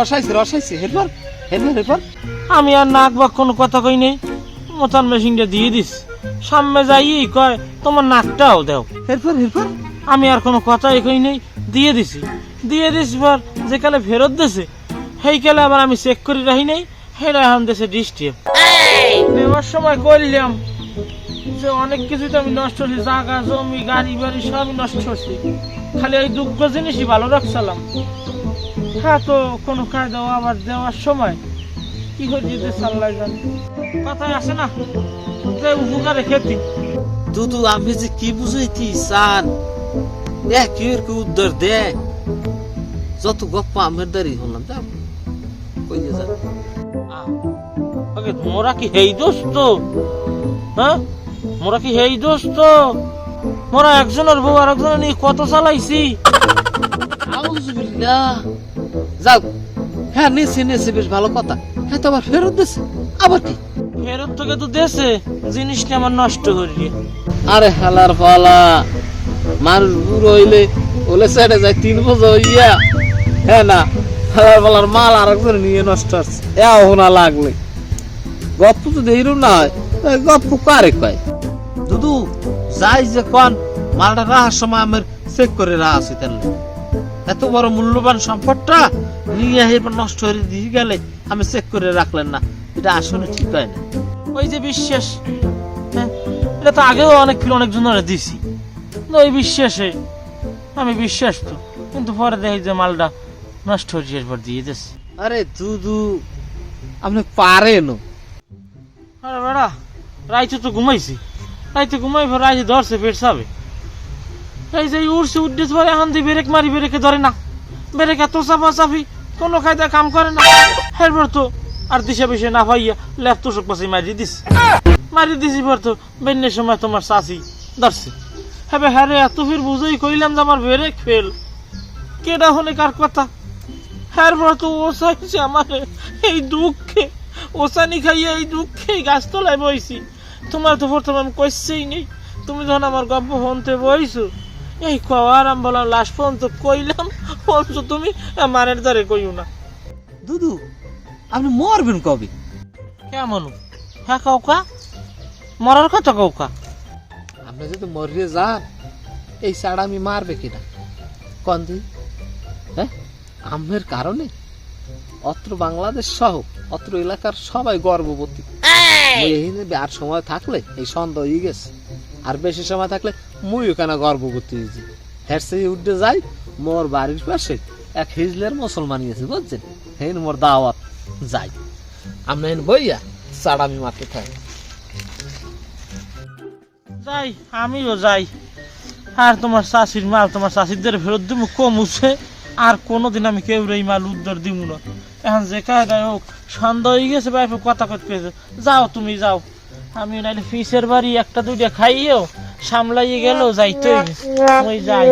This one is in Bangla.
রসাইছে রসাইছে। আমি আর নাক বা কোনো কথা কই নেই। মোতান মেশিনটা দিয়ে দিস। সামনে যাই কয় তোমার নাকটাও দাও। এরপর এরপর আমি আর কোনো কথাই কই নেই। দিয়ে দিছি। দিয়ে দিস পর যে কালে ফেরত দিছে সেই কালে আবার আমি চেক করে রাখি নাই। সেটা এখন দেশে ডিস্ট্রিপ দেওয়ার সময় করলাম যে অনেক কিছুই তো আমি নষ্ট করছি জায়গা জমি গাড়ি বাড়ি সবই নষ্ট করছি খালি ওই দুঃখ জিনিসই ভালো রাখছিলাম। হ্যাঁ তো কোনো কায়দা আবার দেওয়ার সময় কি দিতে সাল্লাই জানি? কথায় আসে না যে উপকারে খেতি। দুদু আমি যে কি বুঝাইতি সান? এক কি উদ্ধার দে। যত গপ্প আমের দাঁড়ি হলাম যা কই যে। যা আগে মোরা কি হেই দোস্ত? হ্যাঁ? মোরা কি হেই দোস্ত? মোরা একজনের বউ আর একজনের নিয়ে কত চালাইছি? যাও। হ্যাঁ নিছি নিছি বেশ ভালো কথা। হ্যাঁ তো আবার ফেরত দিছে। আবার কি? ফেরত থেকে তো দেশে জিনিসটা আমার নষ্ট করি আরে হালার ফালা। মানুষ বুড়ো হইলে ওলে সাইডে যায় তিন বছর হইয়া হ্যাঁ না হালার ফালার মাল আর একজন নিয়ে নষ্ট হচ্ছে। এও না লাগলে। গপ্প তো দেইরু না হয়। গপ্প কারে কয়? দুদু যাই যে কন মালটা রাহার সময় আমার চেক করে রাহা আছে এত বড় মূল্যবান সম্পদটা নিয়ে এবার নষ্ট হয়ে দিয়ে গেলে আমি চেক করে রাখলেন না। এটা আসলে ঠিক হয় না। ওই যে বিশ্বাস হ্যাঁ? এটা তো আগেও অনেক ফিল অনেকজনের দিছি ওই বিশ্বাসে আমি বিশ্বাস তো। কিন্তু পরে দেখি যে মালটা নষ্ট হয়েছে এরপর দিয়ে দিস আরে দুদু আপনি পারেন। আরে বেড়া রাইতে তো ঘুমাইছি। রাইতে ঘুমাই রাইতে ধরছে পেট সাবে এই যে উঠছে উঠতেছে পরে এখন দিয়ে ব্রেক মারি ব্রেকে ধরে না। ব্রেক এত চাপা চাপি কোনো কায়দা কাম করে না। এরপর তো আর দিশা বিষে না পাইয়া ল্যাপ তোষক পাশে মারি দিস। মারি দিছি পর তো বেন্যের সময় তোমার চাষি ধরছে। হ্যাঁ হ্যাঁ এত ফির বুঝেই কইলাম যে আমার ব্রেক ফেল। কেডা হলে কার কথা? হ্যাঁ পর তো ও চাইছে আমার এই দুঃখে। ওসানি খাইয়া এই দুঃখে গাছ তলায় বইছি। তোমার তো প্রথম আমি কইছেই নেই। তুমি যখন আমার গল্প শুনতে বইছো এই কওয়ার আমি বললাম লাস্ট পর্যন্ত কইলাম অথচ তুমি মানের দরে কইও না। দুদু আপনি মরবেন কবে? কেমন? হ্যাঁ কাউকা মরার কথা কাউকা আপনি যদি মরিয়ে যান এই ছাড়া আমি মারবে কিনা? কন দিই হ্যাঁ? আমের কারণে? অত্র বাংলাদেশ সহ অত্র এলাকার সবাই গর্ভবতী। আর সময় থাকলে এই সন্দেহ হয়ে গেছে। আর বেশি সময় থাকলে মুই ওখানে গর্ভবতী সেই উঠে যাই, মোর বাড়ির পাশে এক হিজলের মুসলমান গেছে, বুঝছেন? হেন মোর দাওয়াত যাই। আমরা হেন বইয়া চাড়ামি মারতে থাকি যাই, আমিও যাই। আর তোমার চাষির মাল, তোমার চাষিদের ফেরত দিব কম উঠছে। আর কোনোদিন আমি কেউ এই মাল উদ্ধার দিব না। এখন যে কায়দায় হোক সন্দেহ হয়ে গেছে ভাই কথা করতে যাও তুমি, যাও। আমি নাইলে ফিসের বাড়ি একটা দুইটা খাইয়েও সামলাইয়ে গেল যাইতে ওই যাই।